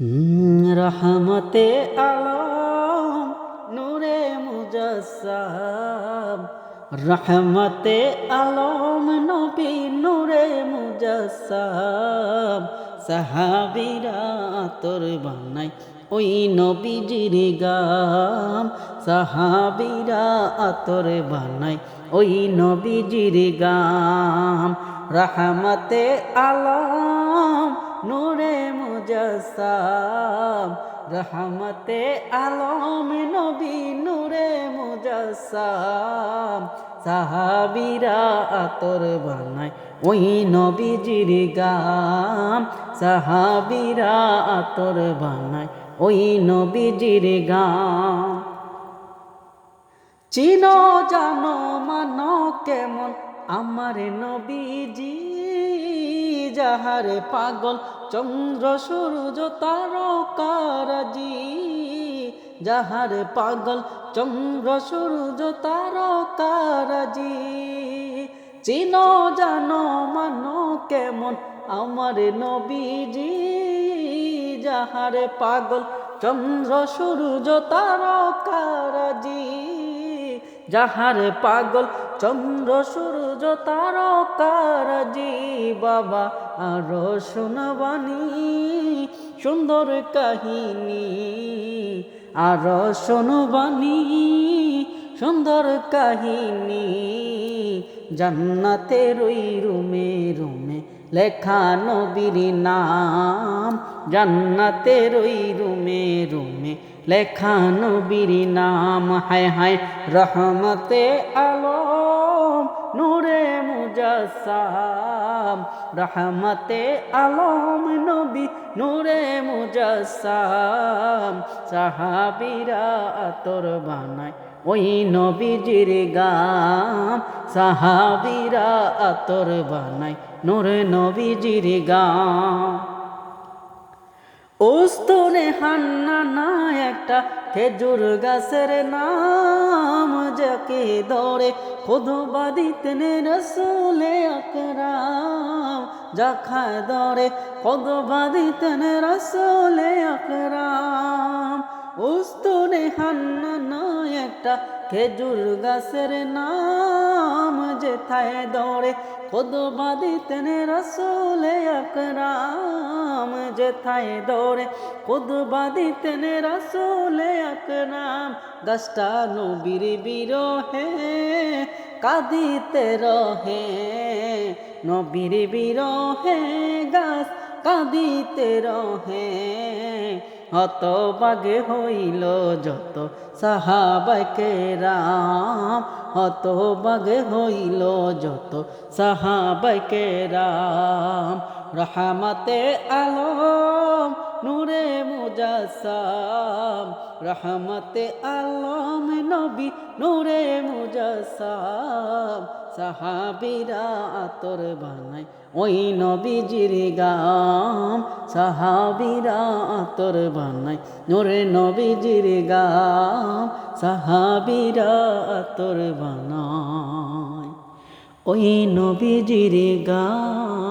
হুম, রহমতে আলম নূরে মুজাসাম রহমতে আলম নবী নূরে মুজাসাম সাহাবিরা তোর বানাই ওই নবীজির গাম সাহাবিরা আতর বানাই ওই নবীজির গাম রহমতে আলম মুজাসাম রহমতে আলম নবী নূরে মুজাসাম সাহাবিরা আতর বানায় ওই নবীজির গাম সাহাবিরা আতর বানায় ওই নবীজির গাম চিনো জানো মানো কেমন আমার নবীজি যাহারে পাগল, চন্দ্র, সূর্য তারকারাজি যাহারে পাগল, চন্দ্র, সূর্য তারকারাজি চিনো, জানো, মানো, কেমন আমার নবীজি। যাহারে পাগল, চন্দ্র, সূর্য তারকারাজি যাহারে পাগল চন্দ্র সূর্য তারকারাজি বাবা আরও শোনাবানি সুন্দর কাহিনী আরও শোনবানি সুন্দর কাহিনী। জান্নাতের ওই রুমে রুমে লেখা নবীর নাম। জান্নাতের ওই রুমে রুমে লেখা নবীর নাম। হায় হায়, রহমতে আলম, নূরে মুজাসাম রহমতে আলম নবী, নূরে মুজাসাম সাহাবিরা তোর বানায় ওই নবীজির গাম সাহাবিরা আতর বানাই নূরে নবীজির গাম ওস্তনে হান্না না একটা খেজুর গাছের নাম যাকে দৌড়ে খুদবা দিতেন রসুলে আকরাম। যা খায় দৌড়ে খুদবা দিতেন রসুলে আকরাম। উস্তনে হান্না না একটা খেজুর গাছের নাম যেথায় দৌড়ে, খুদবা দিতেন রসুলে আকরাম। যেথায় দৌড়ে, খুদবা দিতেন রসুলে আকরাম। গাছটা নবীর বিরহে, কাঁদিতে রহে। নবীর বিরহে গাছ কাঁদিতে রহে। হত বাগে হইল যত সাহাবাকে রাম। হত বাগে হইল যত সাহাবাকে রাম। রহমতে আলম, নূরে মুজাসাম রহমতে আলম, নবী নূরে মুজাসাম সাহাবিরা আতর বানাই ওই নবীজির গাম, সাহাবিরা আতর বানাই নূরে নবীজির গাম, সাহাবিরা আতর বানায়। ওই নবীজির গাম